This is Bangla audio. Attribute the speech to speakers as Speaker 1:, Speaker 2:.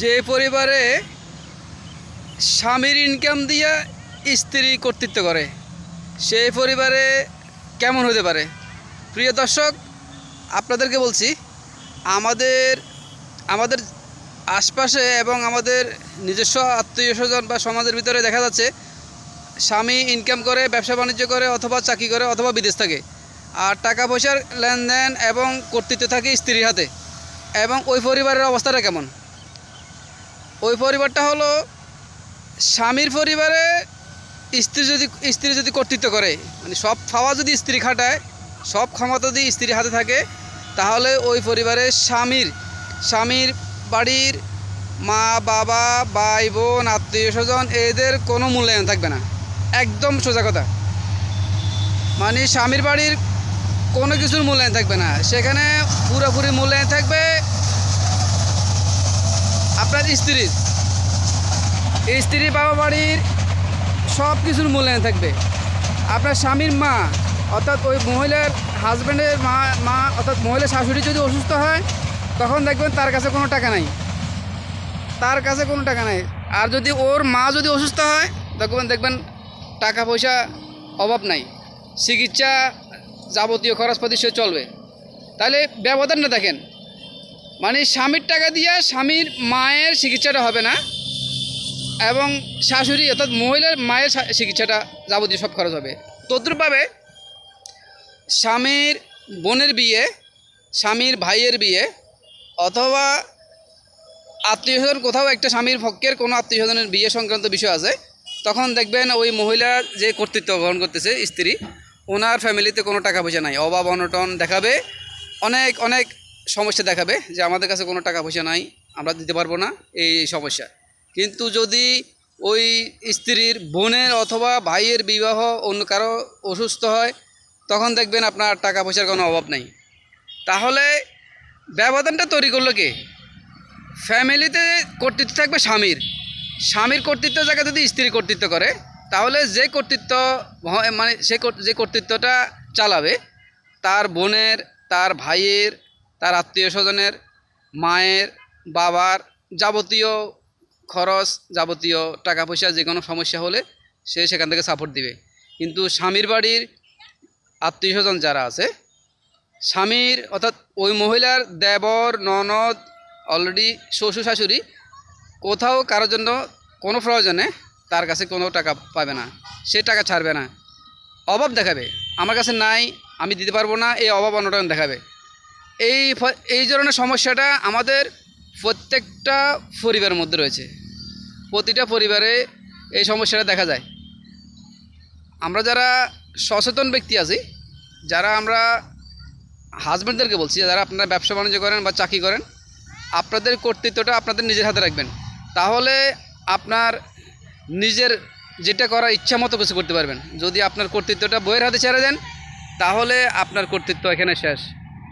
Speaker 1: যে পরিবারে স্বামীর ইনকাম দিয়ে স্ত্রী কর্তৃত্ব করে, সেই পরিবারে কেমন হতে পারে? প্রিয় দর্শক, আপনাদেরকে বলছি, আমাদের আমাদের আশপাশে এবং আমাদের নিজস্ব আত্মীয় স্বজন বা সমাজের ভিতরে দেখা যাচ্ছে, স্বামী ইনকাম করে, ব্যবসা বাণিজ্য করে, অথবা চাকরি করে, অথবা বিদেশ থাকে। আর টাকা পয়সার লেনদেন এবং কর্তৃত্ব থাকে স্ত্রীর হাতে। এবং ওই পরিবারের অবস্থাটা কেমন? ওই পরিবারটা হলো স্বামীর পরিবারে স্ত্রী যদি স্ত্রী যদি কর্তৃত্ব করে মানে সব খাওয়া যদি স্ত্রী খাটায়, সব ক্ষমতা যদি স্ত্রীর হাতে থাকে, তাহলে ওই পরিবারে স্বামীর স্বামীর বাড়ির মা, বাবা, ভাই, বোন, আত্মীয় স্বজন এদের কোনো মূল্যায়ন থাকবে না। একদম সোজা কথা। মানে স্বামীর বাড়ির কোনো কিছুর মূল্যায়ন থাকবে না। সেখানে পুরোপুরি মূল্যায়ন থাকবে স্ত্রীর স্ত্রী বাবা বাড়ির সব কিছুর মূল্যায়ন থাকবে। আপনার স্বামীর মা, অর্থাৎ ওই মহিলার হাজব্যান্ডের মা মা, অর্থাৎ মহিলার শাশুড়ি যদি অসুস্থ হয়, তখন দেখবেন তার কাছে কোনো টাকা নাই। তার কাছে কোনো টাকা নাই। আর যদি ওর মা যদি অসুস্থ হয়, তখন দেখবেন টাকা পয়সা অভাব নাই। চিকিৎসা যাবতীয় খরচপাতি সে চলবে। তাহলে ব্যবধানটা দেখেন। মানে স্বামীর টাকা দিয়ে স্বামীর মায়ের চিকিৎসাটা হবে না এবং শাশুড়ি অর্থাৎ মহিলার মায়ের চিকিৎসাটা যাবতীয় সব খরচ হবে। তদ্রুপভাবে স্বামীর বোনের বিয়ে, স্বামীর ভাইয়ের বিয়ে অথবা আত্মীয় স্বজন কোথাও একটা স্বামীর পক্ষের কোনো আত্মীয় স্বজনের বিয়ে সংক্রান্ত বিষয় আছে, তখন দেখবেন ওই মহিলা যে কর্তৃত্ব গ্রহণ করতেছে, স্ত্রী, ওনার ফ্যামিলিতে কোনো টাকা পয়সা নাই। অভাব, অনটন দেখাবে। অনেক অনেক সমস্যা দেখাবে যে আমাদের কাছে কোনো টাকা পয়সা নাই, আমরা দিতে পারব না এই সমস্যা। কিন্তু যদি ওই স্ত্রীর বোনের অথবা ভাইয়ের বিবাহ অন্য কারও অসুস্থ হয়, তখন দেখবেন আপনার টাকা পয়সার কোনো অভাব নাই। তাহলে ব্যবধানটা তৈরি করল কে? ফ্যামিলিতে কর্তৃত্ব থাকবে স্বামীর। স্বামীর কর্তৃত্ব জায়গায় যদি স্ত্রী কর্তৃত্ব করে, তাহলে যে কর্তৃত্ব মানে সে যে কর্তৃত্বটা চালাবে, তার বোনের, তার ভাইয়ের তার আত্মীয় স্বজনের মায়ের, বাবার যাবতীয় খরচ, যাবতীয় টাকা পয়সা যে কোনো সমস্যা হলে সে সেখান থেকে সাপোর্ট দিবে। কিন্তু স্বামীর বাড়ির আত্মীয় স্বজন যারা আছে, স্বামীর অর্থাৎ ওই মহিলার দেবর, ননদ অলরেডি শ্বশুর, শাশুড়ি কোথাও কারোর জন্য কোনো প্রয়োজনে তার কাছে কোনো টাকা পাবে না। সে টাকা ছাড়বে না। অভাব দেখাবে। আমার কাছে নাই, আমি দিতে পারব না, এই অভাব অনটন দেখাবে। এই এই ধরনের সমস্যাটা আমাদের প্রত্যেকটা পরিবারের মধ্যে রয়েছে। প্রতিটা পরিবারে এই সমস্যাটা দেখা যায়। আমরা যারা সচেতন ব্যক্তি আছি, যারা আমরা হাজব্যান্ডদেরকে বলছি, যারা আপনারা ব্যবসা বাণিজ্য করেন বা চাকরি করেন, আপনাদের কর্তৃত্বটা আপনাদের নিজের হাতে রাখবেন। তাহলে আপনার নিজের যেটা করার ইচ্ছা মতো কিছু করতে পারবেন। যদি আপনার কর্তৃত্বটা বইয়ের হাতে ছেড়ে দেন, তাহলে আপনার কর্তৃত্ব এখানে শেষ।